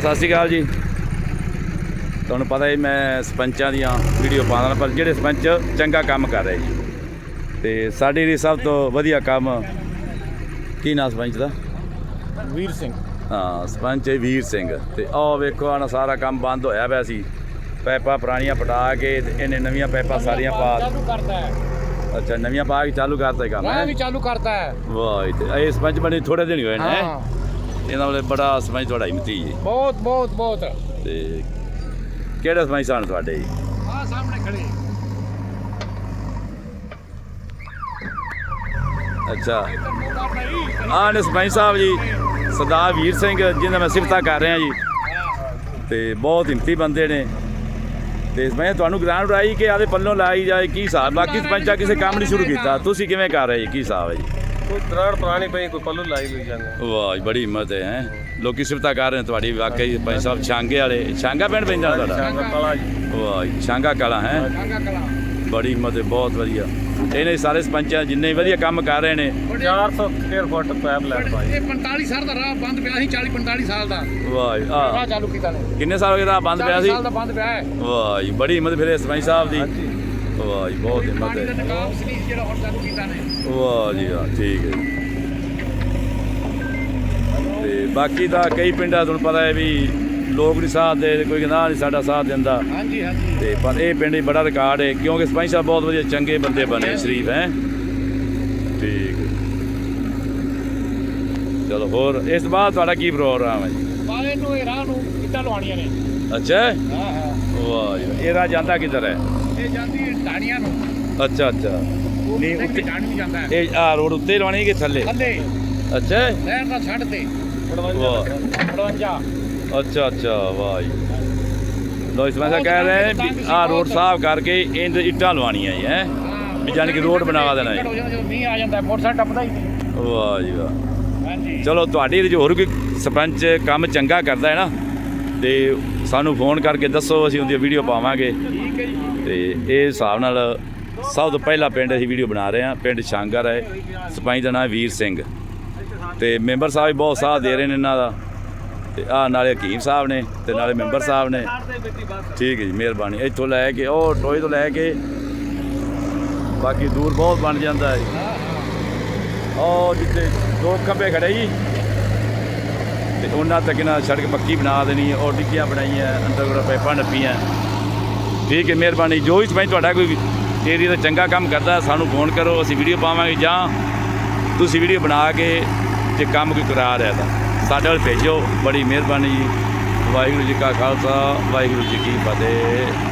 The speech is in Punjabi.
ਸਤਿ ਸ਼੍ਰੀ ਅਕਾਲ ਜੀ। ਤੁਹਾਨੂੰ ਪਤਾ ਹੀ ਮੈਂ ਸਰਪੰਚਾਂ ਦੀਆਂ ਵੀਡੀਓ ਪਾਉਂਦਾ ਪਰ ਜਿਹੜੇ ਸਰਪੰਚ ਚੰਗਾ ਕੰਮ ਕਰ ਰਹੇ ਜੀ। ਤੇ ਸਾਡੀ ਦੀ ਸਭ ਤੋਂ ਵਧੀਆ ਕੰਮ ਕੀ ਨਾਂ ਸਰਪੰਚ ਦਾ? ਵੀਰ ਸਿੰਘ। ਹਾਂ ਸਰਪੰਚ ਹੈ ਵੀਰ ਸਿੰਘ। ਤੇ ਆਹ ਵੇਖੋ ਆਹ ਸਾਰਾ ਕੰਮ ਬੰਦ ਹੋਇਆ ਪਿਆ ਸੀ। ਪੈਪਾਂ ਪੁਰਾਣੀਆਂ ਪਟਾ ਕੇ ਤੇ ਇਹਨੇ ਨਵੀਆਂ ਪੈਪਾਂ ਸਾਰੀਆਂ ਪਾ ਚਾਲੂ ਕਰਦਾ ਹੈ। ਅੱਛਾ ਨਵੀਆਂ ਪਾ ਕੇ ਚਾਲੂ ਕਰਤਾ ਇਹ ਕੰਮ ਮੈਂ ਹੈ? ਵੀ ਚਾਲੂ ਕਰਦਾ ਹੈ। ਵਾਹ ਤੇ ਇਹ ਸਰਪੰਚ ਬਣੇ ਥੋੜੇ ਦਿਨ ਹੀ ਹੋਏ ਨੇ ਹਾਂ। ਇਹਨਾਂ ਵਾਲੇ ਬੜਾ ਸਰਪੰਚ ਤੁਹਾਡਾ ਹਿੰਮਤੀ ਜੀ। ਬਹੁਤ ਬਹੁਤ ਬਹੁਤ। ਤੇ ਕਿਹੜਾ ਸਰਪੰਚ ਸਨ ਤੁਹਾਡੇ ਜੀ? ਆ ਸਾਹਮਣੇ ਖੜੇ। ਅੱਛਾ। ਆਹ ਨੇ ਸਰਪੰਚ ਸਾਹਿਬ ਜੀ ਸਰਦਾਰ ਵੀਰ ਸਿੰਘ ਜਿਹਨਾਂ ਮੈਂ ਸਿਫਤਾਂ ਕਰ ਰਿਹਾ ਜੀ। ਤੇ ਬਹੁਤ ਹਿੰਮਤੀ ਬੰਦੇ ਨੇ। ਤੇ ਮੈਂ ਤੁਹਾਨੂੰ ਗ੍ਰਾਂਟ ਉਡਾਈ ਕਿ ਆਦੇ ਪੱਲੋਂ ਲਾਈ ਜਾਏ ਕੀ ਹਿਸਾਬ ਬਾਕੀ ਸਰਪੰਚਾ ਕਿਸੇ ਕੰਮ ਨਹੀਂ ਸ਼ੁਰੂ ਕੀਤਾ। ਤੁਸੀਂ ਕਿਵੇਂ ਕਰ ਰਹੇ ਜੀ? ਕੀ ਹਿਸਾਬ ਹੈ ਜੀ? ਕੋਈ ਦਰਾੜ ਪੁਰਾਣੀ ਪਈ ਕੋਈ ਪੱਲੂ ਲਾਈ ਲਈ ਜਾਂਦੇ ਵਾਹ ਜੀ, ਬੜੀ ਹਿੰਮਤ ਹੈ ਹੈਂ। ਲੋਕੀ ਸਿਫਤਾਂ ਕਰ ਰਹੇ ਨੇ ਤੁਹਾਡੀ ਵਾਕਈ ਸਰਪੰਚ ਸਾਹਿਬ ਛਾਂਗੇ ਵਾਲੇ ਛਾਂਗਾ ਪਿੰਡ ਪੈਂਦਾ ਤੁਹਾਡਾ? ਸ਼ਾਂਗਾ ਕਲਾ ਜੀ। ਵਾਹ ਜੀ, ਛਾਂਗਾ ਕਲਾ ਹੈ। ਬੜੀ ਹਿੰਮਤ ਹੈ ਬਹੁਤ ਵਧੀਆ। ਇਹਨੇ ਸਾਰੇ ਸਰਪੰਚਾਂ ਜਿੰਨੇ ਵਧੀਆ ਕੰਮ ਕਰ ਰਹੇ ਨੇ। 400 ਸਕੁਅਰ ਫੁੱਟ ਪੈਪ ਲੈਟ ਪਾਈ ਇਹ 45 ਸਾਲ ਦਾ ਰਾਹ ਬੰਦ ਪਿਆ ਸੀ 40 45 ਸਾਲ ਦਾ। ਵਾਹ ਜੀ, ਰਾਹ ਆਹ ਚਾਲੂ ਕੀਤਾ ਨੇ। ਕਿੰਨੇ ਸਾਲ ਹੋ ਗਏ ਰਾਹ ਬੰਦ ਪਿਆ 40 ਸੀ? ਸਾਲ ਦਾ ਬੰਦ ਪਿਆ ਹੈ। ਵਾਹ ਜੀ ਬੜੀ ਹਿੰਮਤ ਫਿਰ ਇਹ ਸਰਪੰਚ ਸਾਹਿਬ ਦੀ। ਵਾਹ ਜੀ ਬਹੁਤ ਹਿੰਮਤ ਹੈ ਵਾਹ ਜੀ ਵਾਹ ਠੀਕ ਹੈ। ਤੇ ਬਾਕੀ ਤਾਂ ਕਈ ਪਿੰਡਾਂ ਤੁਹਾਨੂੰ ਪਤਾ ਹੈ ਵੀ ਲੋਕ ਨਹੀਂ ਸਾਥ ਦੇ ਕੋਈ ਗਨਾਹ ਨਹੀਂ ਸਾਡਾ ਸਾਥ ਦਿੰਦਾ। ਹਾਂਜੀ ਹਾਂਜੀ। ਤੇ ਪਰ ਇਹ ਪਿੰਡ ਹੀ ਬੜਾ ਰਿਕਾਰਡ ਹੈ ਕਿਉਂਕਿ ਸਰਪੰਚ ਸਾਹਿਬ ਬਹੁਤ ਵਧੀਆ ਚੰਗੇ ਬੰਦੇ ਬਣੇ ਸ਼ਰੀਫ ਹੈ। ਠੀਕ। ਚਲੋ ਹੋਰ ਇਸ ਤੋਂ ਬਾਅਦ ਤੁਹਾਡਾ ਕੀ ਪ੍ਰੋਗਰਾਮ ਹੈ ਜੀ? ਬਾਲੇ ਨੂੰ ਇਹ ਰਾਹ ਨੂੰ ਇੱਟਾਂ ਲਵਾਉਣੀਆਂ ਨੇ? ਅੱਛਾ। ਹਾਂ ਹਾਂ। ਵਾਹ। ਇਹ ਰਾਹ ਜਾਂਦਾ ਕਿੱਧਰ ਹੈ? ਇਹ ਜਾਂਦੀ ਹੈ ਢਾਣੀਆਂ ਨੂੰ। ਅੱਛਾ ਅੱਛਾ। ਨਹੀਂ, ਉੱਤੇ- ਢਾਣੀ ਵੀ ਜਾਂਦਾ ਹੈ। ਇਹ ਆ ਰੋਡ ਉੱਤੇ ਲਵਾਣੀ ਕਿ ਥੱਲੇ? ਥੱਲੇ। ਅੱਛਾ। ਸ਼ਹਿਰ ਦਾ ਛੱਡ ਤੇ। ਵਾਹ। 58 ਅੱਛਾ ਅੱਛਾ ਵਾਹ ਜੀ। ਲੋ ਇਸ ਵਾਰ ਕਹਿ ਰਹੇ ਨੇ ਵੀ ਆਹ ਰੋਡ ਸਾਫ਼ ਕਰਕੇ ਇੰਦ ਇੱਟਾਂ ਲਵਾਉਣੀਆਂ ਜੀ ਹੈ? ਵੀ ਜਾਣੀ ਕਿ ਰੋਡ ਬਣਾ ਦੇਣਾ ਹੈ। ਜਦੋਂ ਮੀਂਹ ਆ ਜਾਂਦਾ ਹੈ, ਮੋਟਰਸਾਈਕਲ ਟੱਪਦਾ ਹੀ ਨਹੀਂ। ਵਾਹ ਜੀ ਵਾਹ। ਹਾਂਜੀ। ਚਲੋ ਤੁਹਾਡੀ ਹੋਰ ਕੋਈ ਸਰਪੰਚ ਕੰਮ ਚੰਗਾ ਕਰਦਾ ਹੈ ਨਾ ਤੇ ਸਾਨੂੰ ਫੋਨ ਕਰਕੇ ਦੱਸੋ ਅਸੀਂ ਉਹਦੀ ਵੀਡੀਓ ਪਾਵਾਂਗੇ। ਠੀਕ ਹੈ ਜੀ। ਤੇ ਇਹ ਹਿਸਾਬ ਨਾਲ ਸਭ ਤੋਂ ਪਹਿਲਾ ਪਿੰਡ ਅਸੀਂ ਵੀਡੀਓ ਬਣਾ ਰਹੇ ਹਾਂ। ਪਿੰਡ ਸ਼ਾਂਗਰ ਹੈ। ਸਪਾਈ ਦਾ ਨਾਮ ਵੀਰ ਸਿੰਘ। ਤੇ ਮੈਂਬਰ ਸਾਹਿਬ ਬਹੁਤ ਸਾਥ ਦੇ ਰਹੇ ਨੇ ਇਹਨਾਂ ਦਾ। ਤੇ ਆ ਨਾਲੇ ਹਕੀਮ ਸਾਹਿਬ ਨੇ ਤੇ ਨਾਲੇ ਮੈਂਬਰ ਸਾਹਿਬ ਨੇ। ਠੀਕ ਹੈ ਜੀ, ਮਿਹਰਬਾਨੀ। ਇੱਥੋਂ ਲੈ ਕੇ, ਉਹ ਟੋਏ ਤੋਂ ਲੈ ਕੇ ਬਾਕੀ ਦੂਰ ਬਹੁਤ ਬਣ ਜਾਂਦਾ ਹੈ। ਉਹ ਜਿੱਥੇ ਦੋ ਖੰਭੇ ਖੜੇ ਜੀ ਤੇ ਉਹਨਾਂ ਤੱਕ ਨਾ ਸੜਕ ਪੱਕੀ ਬਣਾ ਦੇਣੀ ਹੈ। ਔਰ ਡਿੱਗੀਆਂ ਬਣਾਈਆਂ ਅੰਡਰਗਰਾਉਂਡ ਪਾਈਪਾਂ ਨੱਪੀਆਂ ਠੀਕ ਹੈ ਮਿਹਰਬਾਨੀ। ਜੋ ਵੀ ਸਰਪੰਚ ਤੁਹਾਡਾ ਕੋਈ ਏਰੀਆ ਦਾ ਚੰਗਾ ਕੰਮ ਕਰਦਾ, ਸਾਨੂੰ ਫੋਨ ਕਰੋ, ਅਸੀਂ ਵੀਡੀਓ ਪਾਵਾਂਗੇ ਜਾਂ ਤੁਸੀਂ ਵੀਡੀਓ ਬਣਾ ਕੇ ਜੇ ਕੰਮ ਕੋਈ ਕਰਾ ਰਿਹਾ ਤਾਂ ਸਾਡੇ ਵੱਲ ਭੇਜੋ। ਬੜੀ ਮਿਹਰਬਾਨੀ ਜੀ। ਵਾਹਿਗੁਰੂ ਜੀ ਕਾ ਖਾਲਸਾ, ਵਾਹਿਗੁਰੂ ਜੀ ਕੀ ਫਤਿਹ।